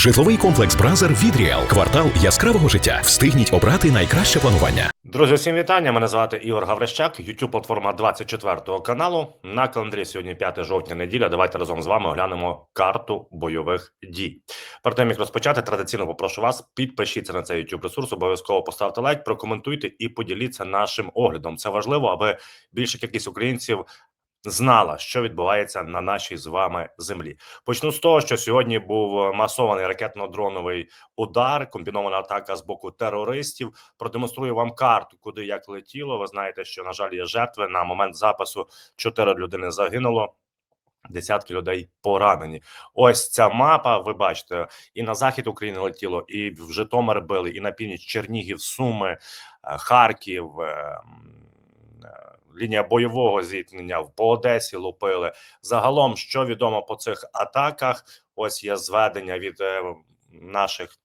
Житловий комплекс Бразер від Ріал. Квартал яскравого життя. Встигніть обрати найкраще планування. Друзі, всім вітання. Мене звати Ігор Гаврищак, youtube платформа 24 каналу. На календарі сьогодні 5 жовтня неділя. Давайте разом з вами оглянемо карту бойових дій. Перед тим як розпочати, традиційно попрошу вас підпишіться на цей youtube ресурс, обов'язково поставте лайк, прокоментуйте і поділіться нашим оглядом. Це важливо, аби більша кількість українців. Знала, що відбувається на нашій з вами землі. Почну з того, що сьогодні був масований ракетно-дроновий удар, комбінована атака з боку терористів. Продемонструю вам карту, куди як летіло. Ви знаєте, що на жаль є жертви. На момент запису чотири людини загинуло. Десятки людей поранені. Ось ця мапа. Ви бачите, і на захід України летіло, і в Житомир били, і на північ Чернігів, Суми, е, Харків. Лінія бойового зіткнення по Одесі лупили. Загалом, що відомо по цих атаках, ось є зведення від е, наших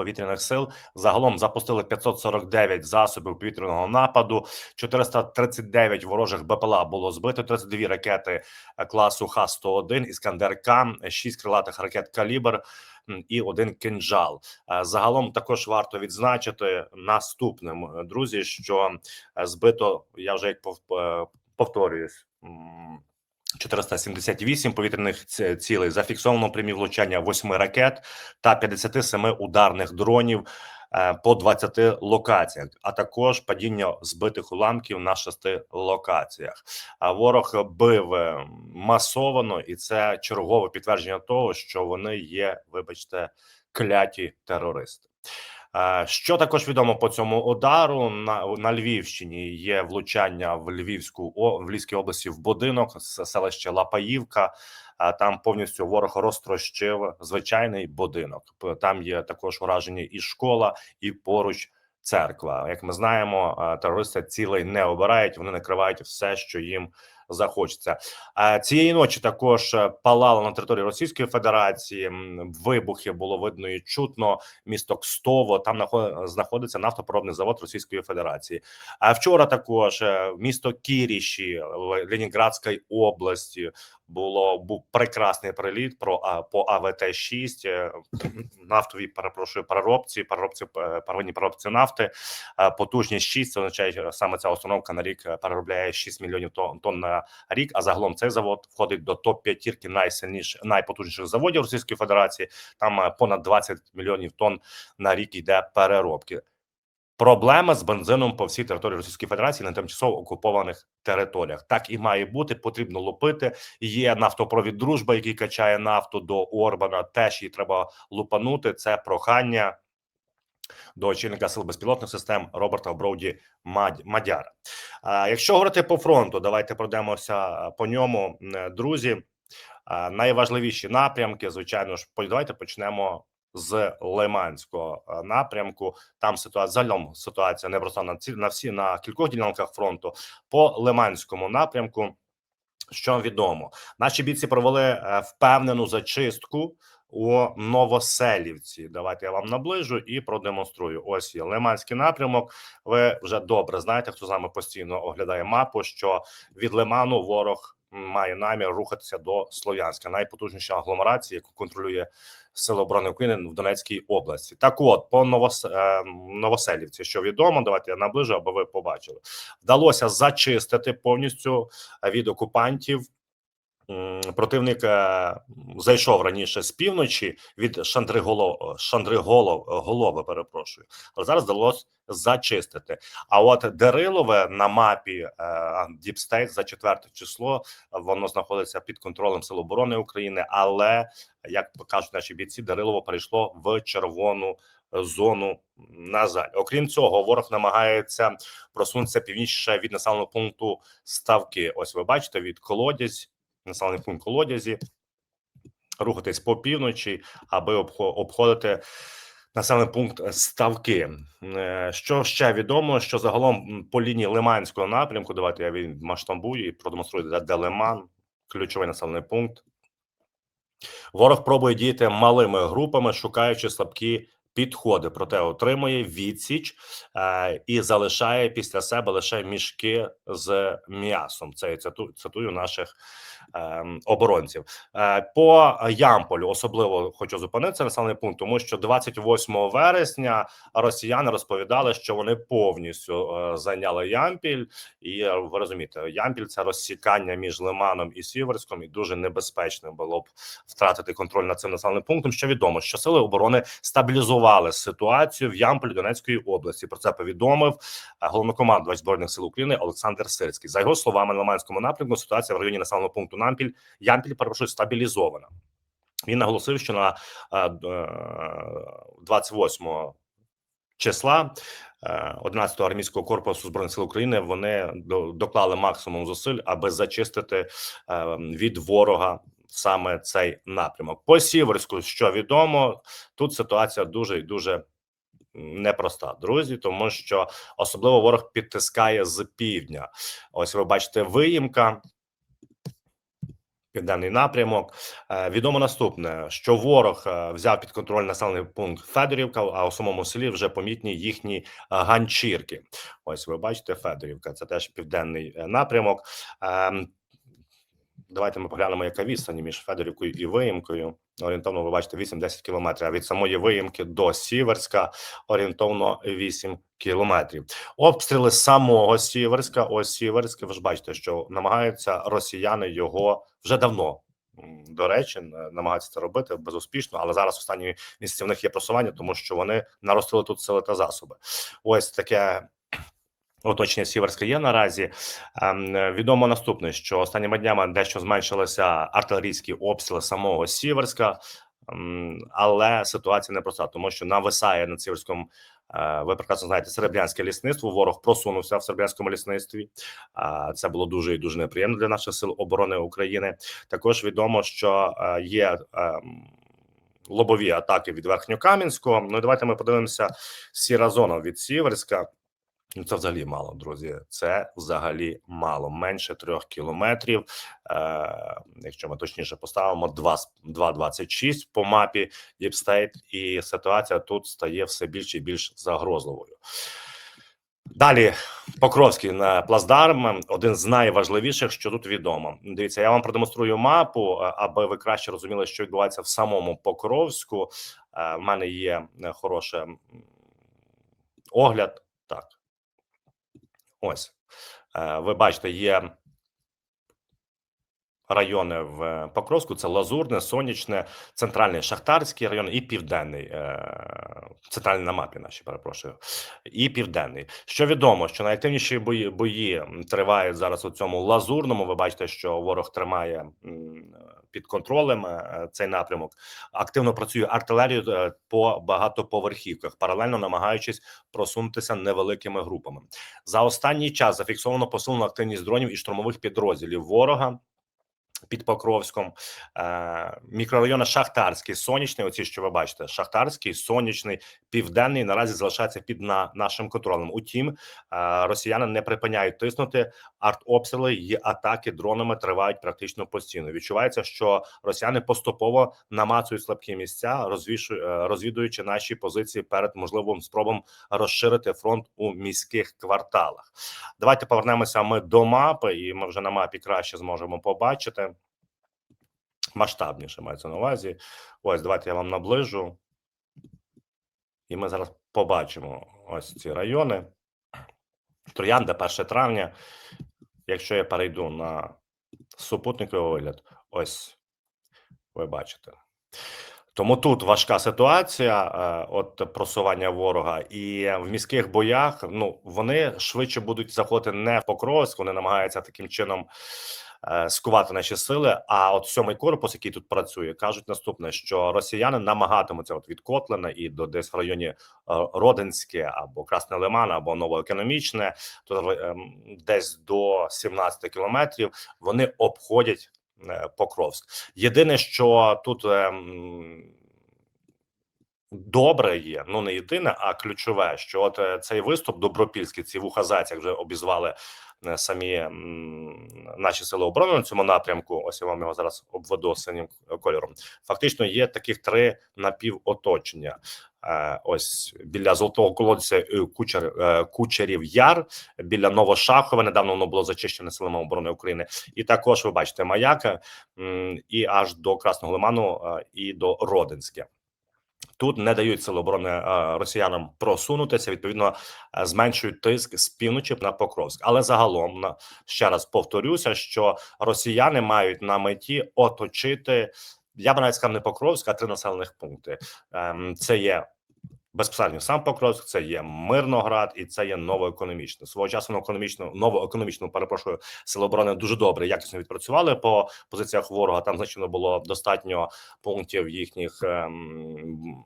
повітряних сил. Загалом запустили 549 засобів повітряного нападу, 439 ворожих БПЛА було збито, 32 ракети е, класу Х-101, Іскандер К, 6 крилатих ракет «Калібр», і один кинджал. Е, Загалом також варто відзначити наступним, е, друзі, що збито, я вже як пов- повторююсь. М, 478 повітряних цілей зафіксовано прямі влучання 8 ракет та 57 ударних дронів е, по 20 локаціях, а також падіння збитих уламків на 6 локаціях. А ворог бив е, масовано, і це чергове підтвердження того, що вони є, вибачте, кляті терористи. Е, Що також відомо по цьому удару на, на Львівщині є влучання в Львівську в Львівській області в будинок селище Лапаївка. А там повністю ворог розтрощив звичайний будинок. Там є також уражені і школа, і поруч церква. Як ми знаємо, е, терористи цілей не обирають, вони накривають все, що їм захочеться. Цієї ночі також е, палало на території Російської Федерації. Вибухи було видно і чутно. Місто Кстово там нахо- знаходиться нафтопереробний завод Російської Федерації. А вчора також е, місто Кіріші в Ленінградській області було був прекрасний приліт про по АВТ 6 нафтовій перепрошую переробці, переробці е, первинній переробці нафти. Е, Потужність 6, це означає, саме ця установка на рік е, переробляє 6 мільйонів тонн, тонн на рік. А загалом цей завод входить до топ 5 найсильніших найпотужніших заводів Російської Федерації. Там е, понад 20 мільйонів тонн на рік йде переробки. Проблема з бензином по всій території Російської Федерації на тимчасово окупованих територіях. Так і має бути. Потрібно лупити. Є нафтопровід дружба, який качає нафту до Орбана. Теж її треба лупанути. Це прохання до очільника сил безпілотних систем Роберта Броуді Мадяра. Якщо говорити по фронту, давайте пройдемося по ньому, друзі. Найважливіші напрямки, звичайно ж, давайте почнемо з Лиманського напрямку. Там ситуація загалом ситуація непроста на ці на всі на кількох ділянках фронту. По Лиманському напрямку, що відомо, наші бійці провели е, впевнену зачистку у Новоселівці. Давайте я вам наближу і продемонструю. Ось є Лиманський напрямок. Ви вже добре знаєте, хто з нами постійно оглядає мапу, що від Лиману ворог має намір рухатися до Слов'янська, найпотужніша агломерація, яку контролює Сили оборони України в Донецькій області. Так, от по Новос... е, Новоселівці, що відомо, давайте я наближу, аби ви побачили. Вдалося зачистити повністю від окупантів. Противник е, зайшов раніше з півночі від Шандриголов, Шандриголов, Голови, перепрошую, але зараз вдалося зачистити. А от Дерилове на мапі Діпстейт за четверте число воно знаходиться під контролем Сил оборони України. Але як кажуть наші бійці, Дерилово перейшло в червону зону. На жаль, окрім цього, ворог намагається просунутися північніше від населеного пункту Ставки. Ось ви бачите від колодязь, населений пункт колодязі, рухатись по півночі, аби обходити населений пункт Ставки. Е, Що ще відомо, що загалом по лінії Лиманського напрямку, давайте я він масштабую і продемонструю, де, де Лиман, ключовий населений пункт. Ворог пробує діяти малими групами, шукаючи слабкі підходи, проте отримує відсіч е, і залишає після себе лише мішки з м'ясом. Це я циту- цитую наших ем, оборонців. Е, По Ямполю особливо хочу зупинитися населений пункт, тому що 28 вересня росіяни розповідали, що вони повністю е, зайняли Ямпіль, і е, ви розумієте, Ямпіль це розсікання між Лиманом і Сіверськом, і дуже небезпечно було б втратити контроль над цим населеним пунктом. Що відомо, що сили оборони стабілізували ситуацію в Ямполі Донецької області. Про це повідомив е, головнокомандувач збройних сил України Олександр Сирський. За його словами, на Лиманському напрямку ситуація в районі населеного пункту Нампіль Ямпіль перепрошую стабілізована. Він наголосив, що на е, д- е, 28 числа е, 11-го армійського корпусу збройних сил України вони до- доклали максимум зусиль, аби зачистити е, від ворога саме цей напрямок. По Сіверську, що відомо, тут ситуація дуже і дуже непроста, друзі, тому що особливо ворог підтискає з півдня. Ось ви бачите виїмка. Південний напрямок Е, відомо наступне, що ворог е, взяв під контроль населений пункт Федорівка, а у самому селі вже помітні їхні е, ганчірки. Ось ви бачите, Федорівка, це теж південний напрямок. Давайте ми поглянемо, яка відстань між Федорівкою і Виїмкою. Орієнтовно, ви бачите, 8-10 кілометрів. А від самої Виїмки до Сіверська орієнтовно 8 кілометрів. Обстріли самого Сіверська. Ось Сіверське. Ви ж бачите, що намагаються росіяни його вже давно. До речі, намагаються це робити безуспішно, але зараз останні місяці в них є просування, тому що вони наростили тут сили та засоби. Ось таке Оточення Сіверська є наразі. Ем, Відомо наступне, що останніми днями дещо зменшилися артилерійські обстріли самого Сіверська, ем, але ситуація непроста, тому що нависає над Сіверськом. е, Ви прекрасно знаєте, серебрянське лісництво. Ворог просунувся в серебрянському лісництві. Це було дуже і дуже неприємно для наших сил оборони України. Також відомо, що е, є ем, лобові атаки від Верхньокам'янського. Ну і давайте ми подивимося сіра зона від Сіверська. Ну, це взагалі мало, друзі. Це взагалі мало. Менше трьох кілометрів. Е, якщо ми точніше поставимо, 2 з- 2,26 по мапі State, і ситуація тут стає все більш і більш загрозливою. Далі Покровський на плацдарм, один з найважливіших, що тут відомо. Дивіться, я вам продемонструю мапу, е, аби ви краще розуміли, що відбувається в самому Покровську. Е, В мене є е, хороший огляд. Так, ось Е, ви бачите, є райони в Покровську: це Лазурне, Сонячне, центральний Шахтарський район і південний, е, центральний на мапі наші, перепрошую, і південний. Що відомо, що найактивніші бої бої тривають зараз у цьому лазурному. Ви бачите, що ворог тримає під контролем е, цей напрямок. Активно працює артилерія е, по багатоповерхівках, паралельно намагаючись просунутися невеликими групами. За останній час зафіксовано посилену активність дронів і штурмових підрозділів ворога. Під Покровськом е, мікрорайони Шахтарський, Сонячний. Оці, що ви бачите, Шахтарський, Сонячний, Південний наразі залишається під на нашим контролем. Утім, е, росіяни не припиняють тиснути. Артобстріли і атаки дронами тривають практично постійно. Відчувається, що росіяни поступово намацують слабкі місця, е, розвідуючи наші позиції перед можливим спробом розширити фронт у міських кварталах. Давайте повернемося ми до мапи, і ми вже на мапі краще зможемо побачити. Масштабніше мається на увазі. Ось, давайте я вам наближу. І ми зараз побачимо ось ці райони. Троянда, 1 травня. Якщо я перейду на супутниковий огляд, ось ви бачите. Тому тут важка ситуація, е, от просування ворога, і в міських боях ну вони швидше будуть заходити не в Покровськ, вони намагаються таким чином скувати наші сили. А от сьомий корпус, який тут працює, кажуть наступне: що росіяни намагатимуться от від Котлина і до десь в районі е, Родинське або Красне Лиман, або Новоекономічне, то ем, десь до 17 кілометрів вони обходять е, Покровськ. Єдине, що тут добре є, ну не єдине, а ключове, що от е, цей виступ добропільський, ці вухазаці, як вже обізвали е, самі наші сили оборони на цьому напрямку. Ось я вам його зараз обведу синім кольором. Фактично є таких три напівоточення. е, ось біля золотого колодця е, Кучер, е, Кучерів Яр, біля Новошахова. Недавно воно було зачищене силами оборони України. І також ви бачите маяка і аж до Красного Лиману е, і до Родинське. Тут не дають сили оборони е, росіянам просунутися. Відповідно, е, зменшують тиск з півночі на Покровськ. Але загалом ще раз повторюся, що росіяни мають на меті оточити. Я б навіть сказав не Покровськ, а три населених пункти. Ем, Це є безпосередньо сам Покровськ, це є Мирноград і це є новоекономічне. Свого часу на економічну новоекономічну перепрошую сили оборони дуже добре, якісно відпрацювали по позиціях ворога. Там значно було достатньо пунктів їхніх. Ем,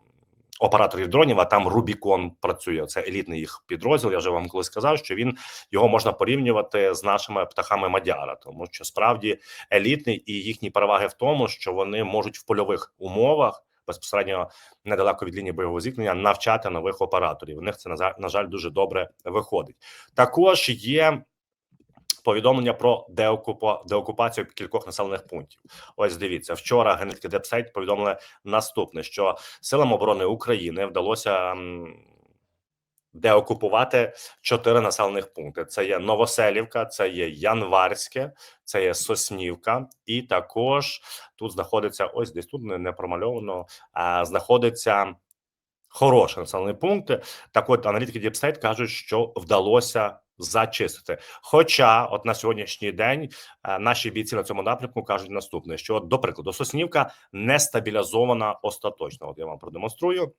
Операторів дронів, а там Рубікон працює. Це елітний їх підрозділ. Я вже вам колись сказав, що він його можна порівнювати з нашими птахами Мадяра, тому що справді елітний і їхні переваги в тому, що вони можуть в польових умовах безпосередньо недалеко від лінії бойового зіткнення навчати нових операторів. У них це на жаль дуже добре виходить. Також є повідомлення про деокупа деокупацію кількох населених пунктів. Ось дивіться, вчора Генетики депсайт повідомили наступне: що силам оборони України вдалося. М, Деокупувати чотири населених пункти: це є Новоселівка, це є Январське, це є Соснівка, і також тут знаходиться ось десь тут не, промальовано. Знаходиться хороші населені пункти. Так, от аналітики Діпстейт кажуть, що вдалося зачистити. Хоча, от на сьогоднішній день наші бійці на цьому напрямку кажуть наступне: що, от, до прикладу, Соснівка не стабілізована остаточно. От я вам продемонструю.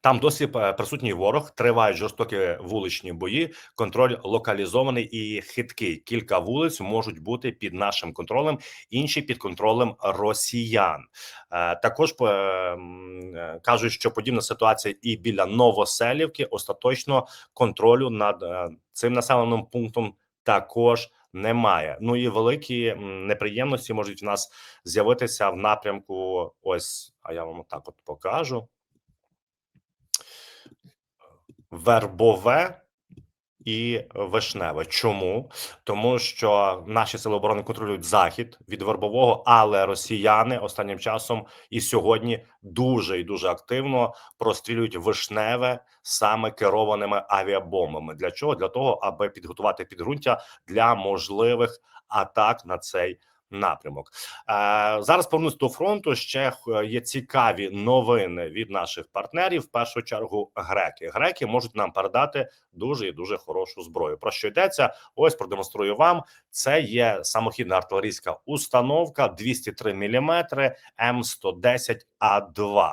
Там досі е, присутній ворог, тривають жорстокі вуличні бої. Контроль локалізований і хиткий. Кілька вулиць можуть бути під нашим контролем, інші під контролем росіян. Е, Також е, кажуть, що подібна ситуація і біля Новоселівки остаточно контролю над цим населеним пунктом також немає. Ну і великі неприємності можуть в нас з'явитися в напрямку. Ось, а я вам так от покажу. Вербове і Вишневе. Чому? Тому що наші сили оборони контролюють захід від вербового, але росіяни останнім часом і сьогодні дуже і дуже активно прострілюють вишневе саме керованими авіабомбами. Для чого? Для того, аби підготувати підґрунтя для можливих атак на цей. Напрямок е, зараз повернусь до фронту. Ще є цікаві новини від наших партнерів. В першу чергу, греки. Греки можуть нам передати дуже і дуже хорошу зброю. Про що йдеться? Ось продемонструю вам. Це є самохідна артилерійська установка 203 мм М110 А2.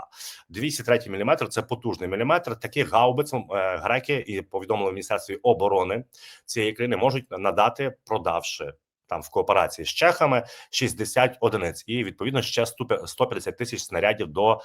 203 мм – це потужний міліметр. Таких гаубиць е, греки і повідомили в міністерстві оборони цієї країни можуть надати, продавши. Там в кооперації з чехами 60 одиниць, і відповідно ще ступе- 150 тисяч снарядів до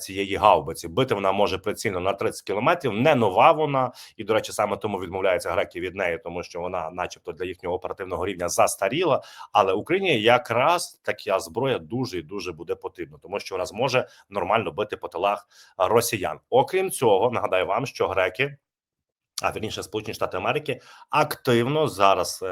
цієї гаубиці. Бити вона може прицільно на 30 кілометрів. Не нова вона, і до речі, саме тому відмовляються греки від неї, тому що вона, начебто, для їхнього оперативного рівня застаріла. Але Україні якраз така зброя дуже і дуже буде потрібна, тому що вона зможе нормально бити по тилах росіян. Окрім цього, нагадаю вам, що греки, а вірніше Сполучені Штати Америки, активно зараз.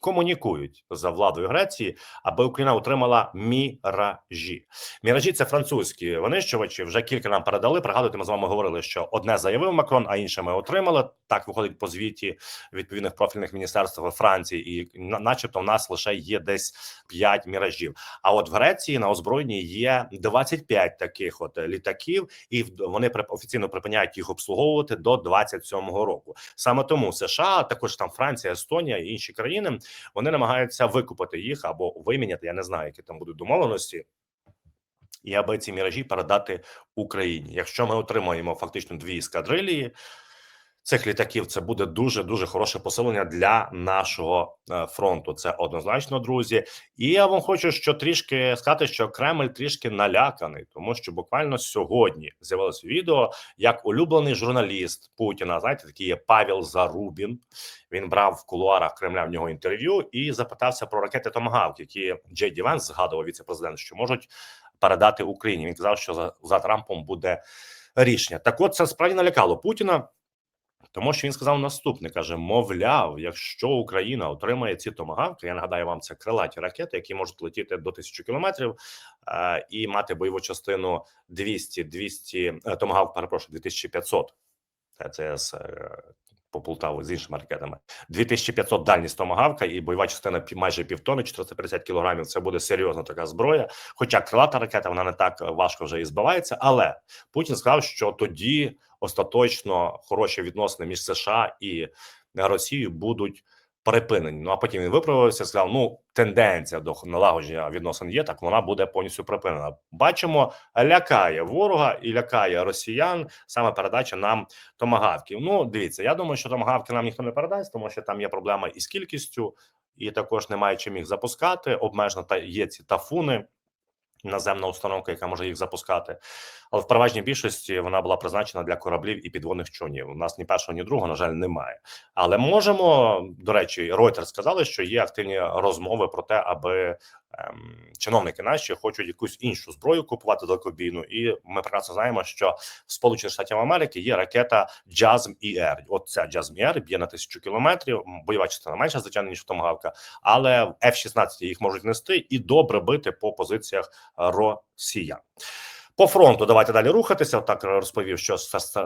Комунікують за владою Греції, аби Україна отримала міражі. Міражі це французькі винищувачі. Вже кілька нам передали. Пригадуєте, ми з вами говорили, що одне заявив Макрон, а інше ми отримали. Так виходить по звіті відповідних профільних міністерств Франції, і начебто, в нас лише є десь 5 міражів. А от в Греції на озброєнні є 25 таких от літаків, і вони офіційно припиняють їх обслуговувати до 27-го року. Саме тому США, також там Франція, Естонія і інші країни вони намагаються викупити їх або виміняти. Я не знаю, які там будуть домовленості. І аби ці міражі передати Україні. Якщо ми отримаємо фактично дві ескадрилії цих літаків, це буде дуже дуже хороше посилення для нашого е, фронту. Це однозначно, друзі. І я вам хочу що трішки сказати, що Кремль трішки наляканий, тому що буквально сьогодні з'явилось відео, як улюблений журналіст Путіна, знаєте, такий є Павел Зарубін. Він брав в кулуарах Кремля в нього інтерв'ю і запитався про ракети Томагавк, які Джей Ді Венс згадував віце-президент, що можуть передати Україні. Він казав, що за, за Трампом буде рішення. Так, от це справді налякало Путіна. Тому що він сказав наступне: каже: мовляв, якщо Україна отримає ці томагавки, я нагадаю вам, це крилаті ракети, які можуть летіти до 1000 кілометрів е, і мати бойову частину 200, 200 е, томагавк, перепрошую, 2500. Це, це з е, по Полтаву з іншими ракетами. 2500 дальність томагавка і бойова частина майже півтони, 450 кілограмів. Це буде серйозна така зброя. Хоча крилата ракета вона не так важко вже і збивається. Але Путін сказав, що тоді остаточно хороші відносини між США і Росією будуть припинені. Ну а потім він виправився. Сказав: ну тенденція до налагодження відносин є, так вона буде повністю припинена. Бачимо, лякає ворога і лякає росіян саме передача нам томагавків. Ну, дивіться, я думаю, що томагавки нам ніхто не передасть, тому що там є проблема із кількістю, і також немає чим їх запускати. Обмежено та є ці тафуни. Наземна установка, яка може їх запускати, але в переважній більшості вона була призначена для кораблів і підводних човнів. У нас ні першого, ні другого, на жаль, немає. Але можемо до речі, Reuters сказали, що є активні розмови про те, аби чиновники наші хочуть якусь іншу зброю купувати далекобійну. І ми прекрасно знаємо, що в Сполучених Штатів Америки є ракета JASM ER. От ця JASM ER б'є на тисячу кілометрів. Бойова частина менша, звичайно, ніж томагавка, але в F-16 їх можуть нести і добре бити по позиціях росіян. По фронту давайте далі рухатися. Так розповів, що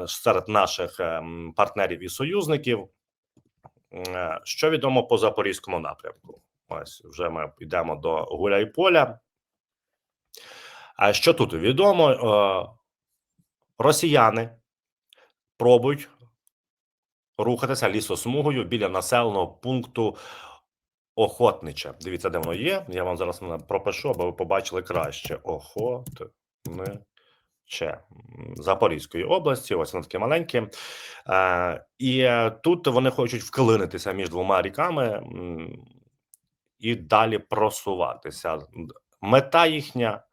серед наших ем, партнерів і союзників. Е, Що відомо по запорізькому напрямку? Ось вже ми йдемо до Гуляйполя. А що тут відомо? Е, Росіяни пробують рухатися лісосмугою біля населеного пункту Охотниче. Дивіться, де воно є. Я вам зараз пропишу, аби ви побачили краще. Охотниче. Запорізької області, ось воно таке маленьке. Е, і тут вони хочуть вклинитися між двома ріками і далі просуватися. Мета їхня,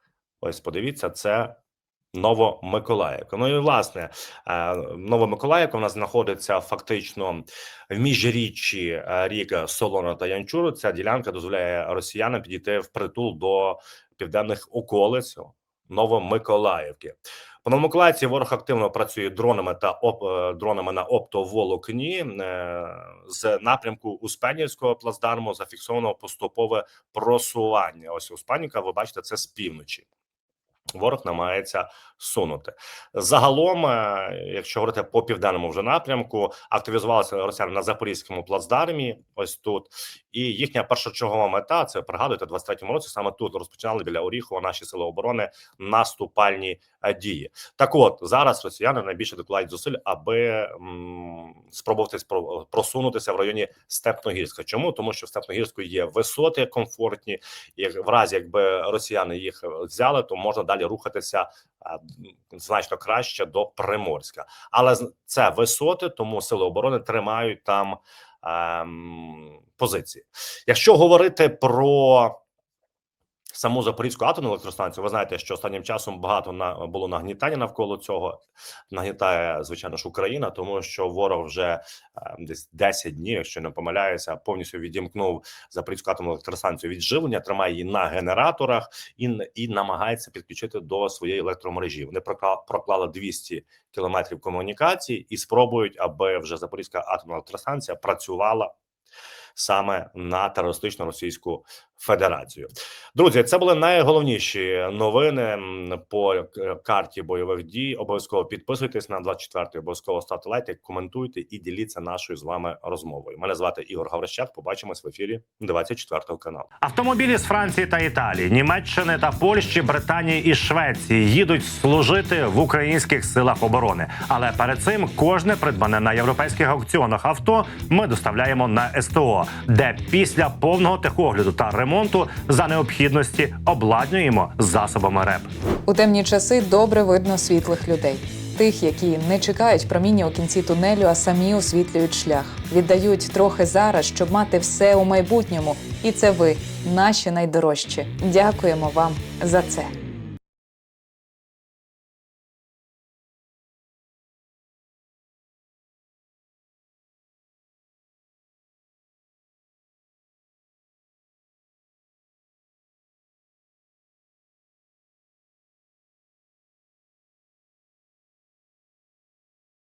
ось подивіться, це Новомиколаївка. Ну і власне, е, Новомиколаївка у нас знаходиться фактично в міжріччі е, рік Солона та Янчур. Ця ділянка дозволяє росіянам підійти в притул до південних околиць Новомиколаївки. По Новомиколаївці ворог активно працює дронами та оп, е, дронами на оптоволокні е, з напрямку Успенівського плацдарму зафіксовано поступове просування. Ось Успенівка, ви бачите, це з півночі. Ворог намагається сунути загалом, е, якщо говорити по південному вже напрямку, активізувалися росіяни на запорізькому плацдармі. Ось тут, і їхня першочергова мета це пригадуєте, в 23-му році саме тут розпочинали біля Оріхова наші сили оборони наступальні е, дії. Так, от зараз росіяни найбільше докладають зусиль, аби спробувати спро- просунутися в районі Степногірська. Чому тому, що в Степногірську є висоти комфортні, і в разі якби росіяни їх взяли, то можна далі рухатися а, значно краще до Приморська. Але це висоти, тому сили оборони тримають там позиції. Якщо говорити про саму Запорізьку атомну електростанцію, ви знаєте, що останнім часом багато на було нагнітання навколо цього. Нагнітає звичайно ж Україна, тому що ворог вже е, десь 10 днів, якщо не помиляюся, повністю відімкнув Запорізьку атомну електростанцію від живлення, тримає її на генераторах і і намагається підключити до своєї електромережі. Вони прокла- проклали 200 кілометрів комунікацій і спробують, аби вже Запорізька атомна електростанція працювала саме на терористичну Російську Федерацію. Друзі, це були найголовніші новини по е, карті бойових дій. Обов'язково підписуйтесь на 24-й, обов'язково ставте лайки, коментуйте і діліться нашою з вами розмовою. Мене звати Ігор Гаврищак. Побачимось в ефірі 24 каналу. Автомобілі з Франції та Італії, Німеччини та Польщі, Британії і Швеції їдуть служити в українських силах оборони. Але перед цим кожне придбане на європейських аукціонах авто ми доставляємо на СТО, де після повного техогляду та ремонту за необхідності обладнуємо засобами РЕП. У темні часи добре видно світлих людей. Тих, які не чекають проміння у кінці тунелю, а самі освітлюють шлях. Віддають трохи зараз, щоб мати все у майбутньому. І це ви, наші найдорожчі. Дякуємо вам за це.